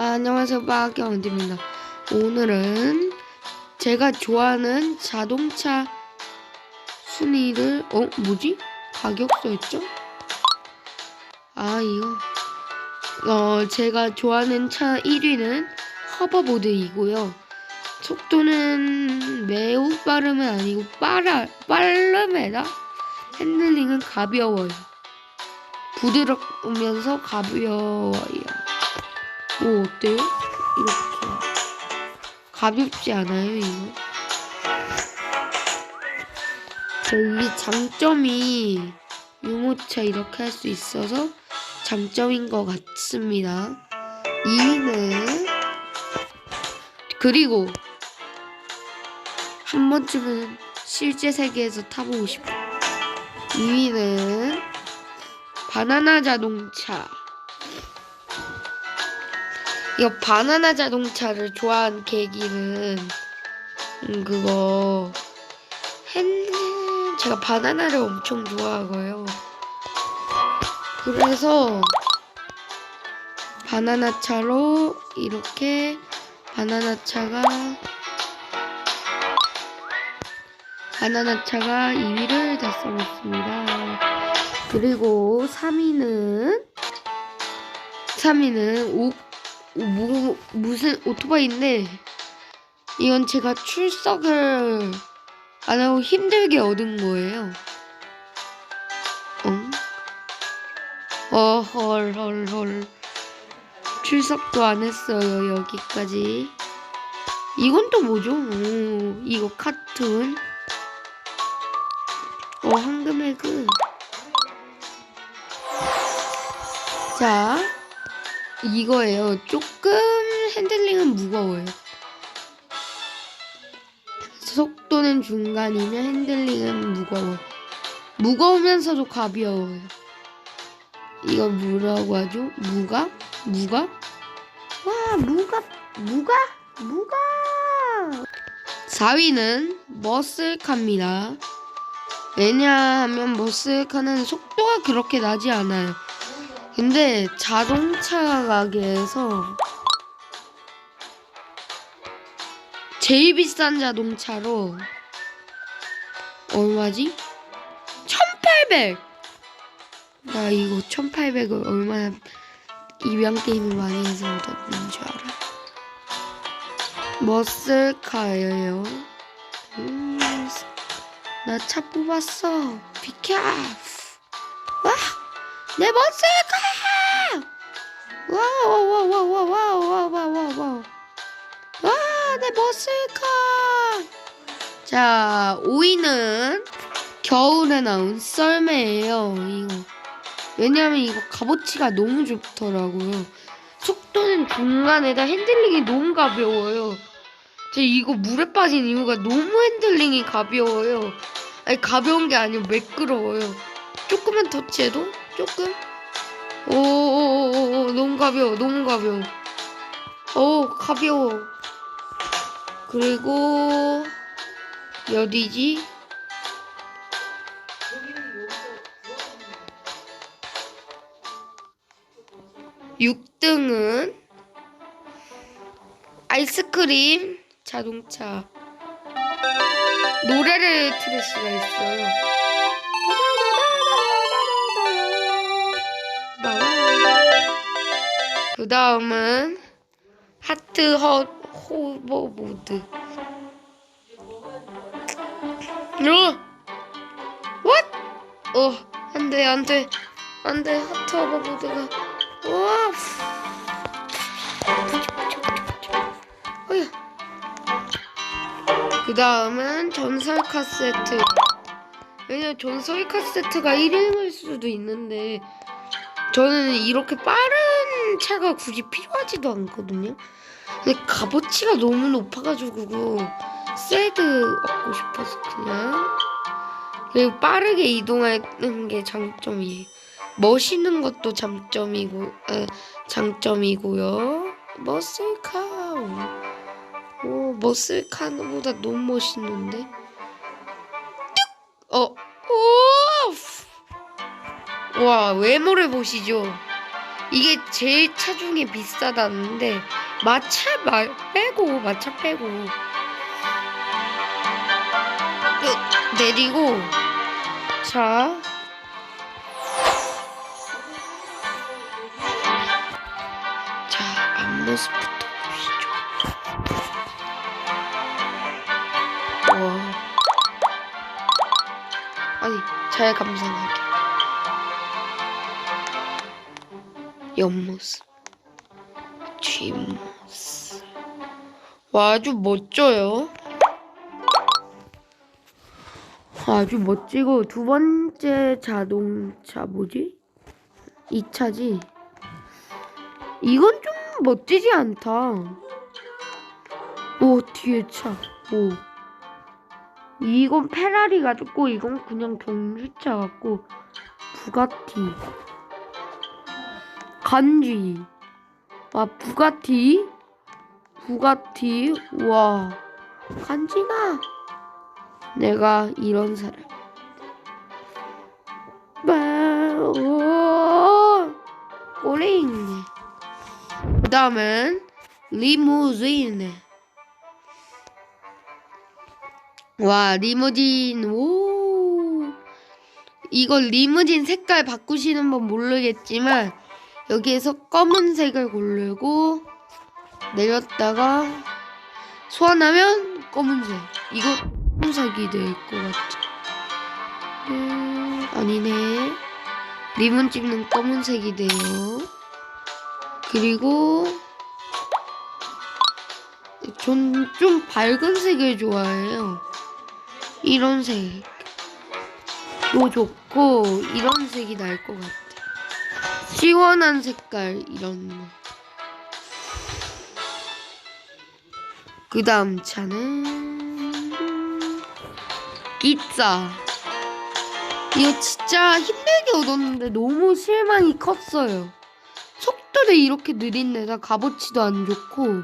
안녕하세요. 박경원입니다. 오늘은 제가 좋아하는 자동차 순위를 어 뭐지? 가격 써있죠? 아 이거. 어 제가 좋아하는 차 1위는 허버보드이고요. 속도는 매우 빠름은 아니고 빠라 빠름에다. 핸들링은 가벼워요. 부드러우면서 가벼워요 오 어때요? 이렇게 가볍지 않아요 이거? 저이 장점이 유모차 이렇게 할 수 있어서 장점인 것 같습니다 2위는 그리고 한 번쯤은 실제 세계에서 타보고 싶어 2위는 바나나 자동차 이거 바나나 자동차를 좋아한 계기는 음, 그거 핸 제가 바나나를 엄청 좋아하고요. 그래서 바나나 차로 이렇게 바나나 차가 바나나 차가 2위를 달성했습니다. 그리고 3위는 3위는 오 뭐, 무슨 오토바이인데 이건 제가 출석을 안 하고 힘들게 얻은 거예요. 응? 어, 헐, 헐, 헐. 출석도 안 했어요, 여기까지. 이건 또 뭐죠? 오, 이거 카툰. 어, 황금에그. 자, 이거예요. 조금 핸들링은 무거워요. 속도는 중간이면 핸들링은 무거워. 무거우면서도 가벼워요. 이거 뭐라고 하죠? 무가? 무가? 와, 무가, 무가? 무가! 4위는 머슬카입니다. 왜냐하면 머슬카는 속도가 그렇게 나지 않아요. 근데 자동차 가게에서 제일 비싼 자동차로 얼마지? 1800! 나 이거 1800을 얼마나 입양 게임을 많이 해서 얻었는 줄 알아? 머슬카예요. 음, 나차 뽑았어. 비켜! 와! 내 머슬 카! 와와와와와와와와와 와, 내 머슬카! 자, 5위는 겨울에 나온 썰매예요. 이거. 왜냐면 이거 값어치가 너무 좋더라고요. 속도는 중간에다 핸들링이 너무 가벼워요. 제 이거 물에 빠진 이유가 너무 핸들링이 가벼워요. 아니 가벼운 게 아니고 매끄러워요. 조금만 터치해도 조금 오오오오 너무 가벼워 너무 가벼워 오 가벼워 그리고 어디지? 육등은 아이스크림 자동차 노래를 틀을 수가 있어요. 그 다음은 하트 헛 호버보드. 어? What? 어, 안 돼, 안 돼. 안 돼, 하트 호버보드가. 와. 어휴. 그 다음은 전설 카세트. 왜냐면 전설 카세트가 1위일 수도 있는데, 저는 이렇게 빠른 차가 굳이 필요하지도 않거든요. 근데 값어치가 너무 높아가지고 새드 얻고 싶어서 그냥 그리고 빠르게 이동하는 게 장점이에요. 멋있는 것도 장점이고 에, 장점이고요. 머슬카 오 머슬카보다 너무 멋있는데 뚝! 어 오! 와 외모를 보시죠 이게 제일 차 중에 비싸다는데 마차 말 빼고 마차 빼고 끝 내리고 자 자, 앞모습부터 보시죠. 와. 아니, 잘 감상하게. 옆모습. 뒷모습. 와, 아주 멋져요. 아주 멋지고, 두 번째 자동차 뭐지? 이 차지? 이건 좀 멋지지 않다. 오, 뒤에 차. 오. 이건 페라리 같고, 이건 그냥 경주차 같고, 부가티. 간지. 와, 부가티. 부가티. 와. 간지가. 내가 이런 사람. 빠, 오. 꼬링. 그 다음은 리무진. 와 리무진 오 이거 리무진 색깔 바꾸시는 분 모르겠지만 여기에서 검은색을 고르고 내렸다가 소환하면 검은색 이거 검은색이 될 것 같아 음, 아니네 리본 찍는 검은색이 돼요 그리고 전 좀 밝은 색을 좋아해요. 이런 색. 도 좋고 이런 색이 날 것 같아. 시원한 색깔 이런 거. 그 다음 차는 기차. 이거 진짜 힘들게 얻었는데 너무 실망이 컸어요. 속도를 이렇게 느린 데다 값어치도 안 좋고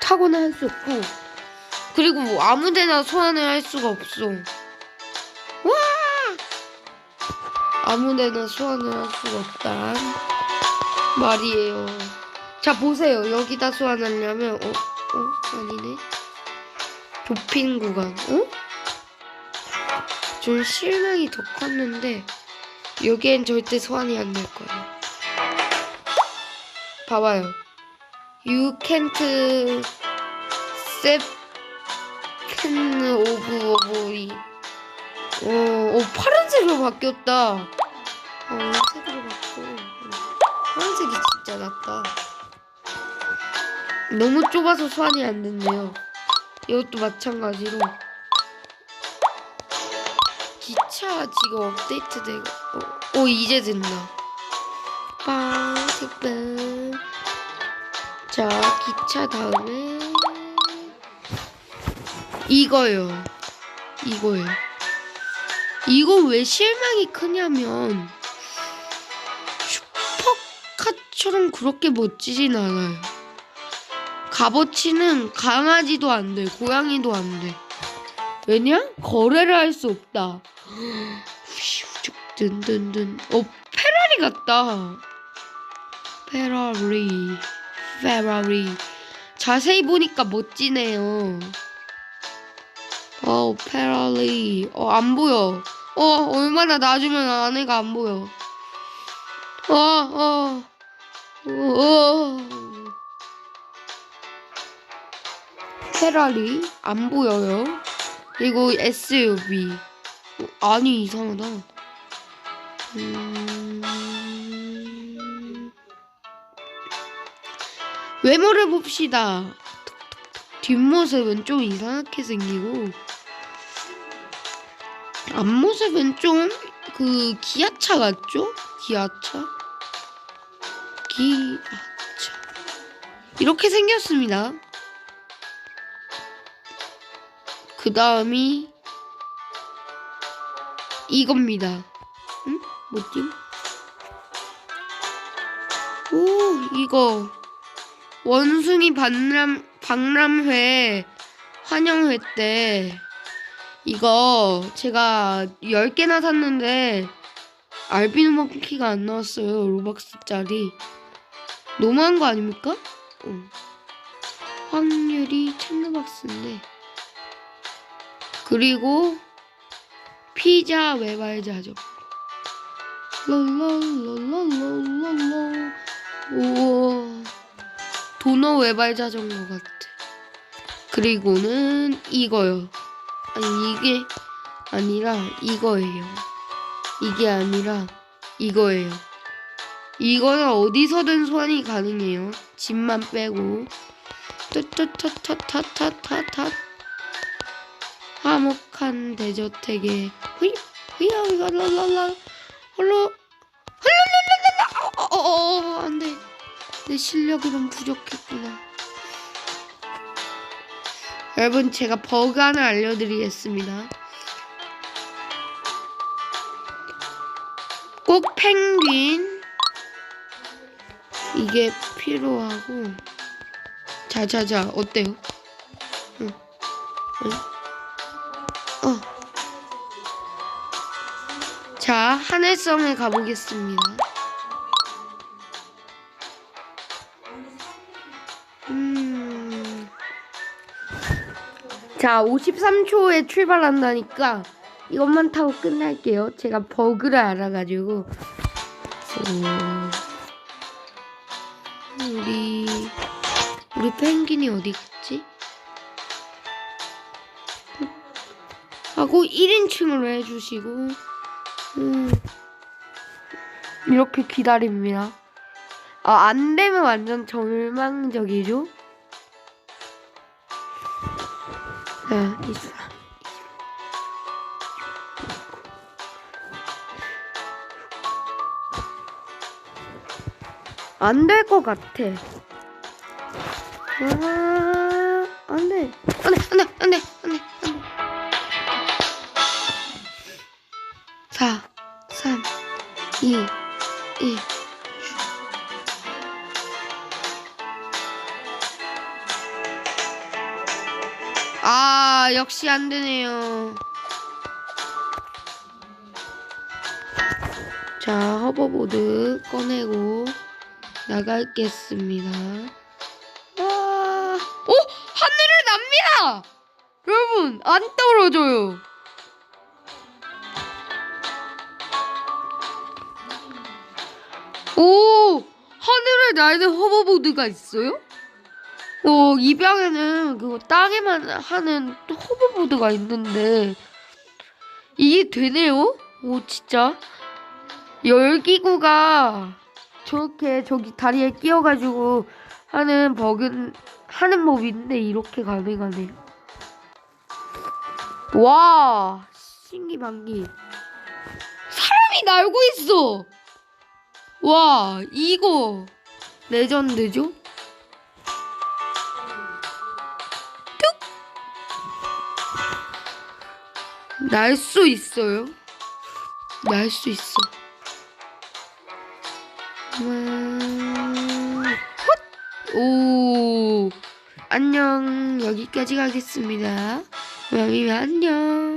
좋다고는 할 수 없고 그리고 뭐 아무데나 소환을 할 수가 없어 아무데나 소환을 할 수가 없단 말이에요 자 보세요 여기다 소환하려면 어? 어? 아니네 좁힌 구간 어? 좀 실망이 더 컸는데 여기엔 절대 소환이 안 될 거예요 봐봐요 You can't step can of of 어, 어 파란색으로 바뀌었다. 어 색으로 어, 파란색이 진짜 낫다. 너무 좁아서 소환이 안 됐네요. 이것도 마찬가지로 기차 지금 업데이트 되고 어, 어 이제 된다. 빵색빵 자, 기차 다음에 이거요. 이거요. 이거 왜 실망이 크냐면 슈퍼카처럼 그렇게 멋지진 않아요. 값어치는 강아지도 안 돼, 고양이도 안 돼. 왜냐? 거래를 할 수 없다. 든든든. 어, 페라리 같다. 페라리. 페라리. 자세히 보니까 멋지네요. 어, 페라리. 어, 안 보여. 어, 얼마나 놔주면 안에가 안 보여. 어, 어. 페라리. 안 보여요. 그리고 SUV. 어, 아니, 이상하다. 음... 외모를 봅시다. 뒷모습은 좀 이상하게 생기고 앞모습은 좀 그 기아차 같죠? 기아차? 기아차 이렇게 생겼습니다. 그 다음이 이겁니다. 응? 뭐지? 오 이거 원숭이 박람 박람회 환영회 때 이거 제가 10개나 샀는데 알비노 마키가 안 나왔어요. 로박스짜리. 너무한 거 아닙니까? 응. 확률이 천루박스인데. 그리고 피자 외발 자전거. 랄랄랄랄랄랄라. 우와. 도너 외발 자전거 같아. 그리고는 이거요. 아니 이게 아니라 이거예요. 이게 아니라 이거예요. 이거는 어디서든 소환이 가능해요. 집만 빼고. 따따따따따따따 화목한 대저택에 후이 후이야 이거 랄랄라 홀로 홀로랄랄랄라 어어어 안돼 내 실력이 좀 부족했구나. 여러분 제가 버그 하나 알려드리겠습니다. 꼭 펭귄 이게 필요하고 자자자 어때요? 어. 자 하늘섬에 가보겠습니다. 음. 자 53초에 출발한다니까 이것만 타고 끝날게요. 제가 버그를 알아가지고. 어, 우리 우리 펭귄이 어디 갔지? 하고 1인칭으로 해주시고 음, 이렇게 기다립니다. 아, 안 되면 완전 절망적이죠? 자, 있어. 안 될 것 같아. 아, 안 돼. 안 돼, 안 돼, 안 돼, 안 돼, 안 돼. 4, 3, 2, 1. 아, 역시 안 되네요. 자, 허버보드 꺼내고 나가겠습니다. 와, 오! 하늘을 납니다! 여러분, 안 떨어져요. 오! 하늘을 날는 허버보드가 있어요? 어, 입양에는 그거 땅에만 하는 호버보드가 있는데 이게 되네요? 오 진짜 열기구가 저렇게 저기 다리에 끼어가지고 하는 버근 하는 법인데 이렇게 가능하네요. 와 신기반기 사람이 날고 있어. 와 이거 레전드죠? 날 수 있어요. 날 수 있어. 음, 헛! 오, 안녕. 여기까지 가겠습니다. 그럼 안녕.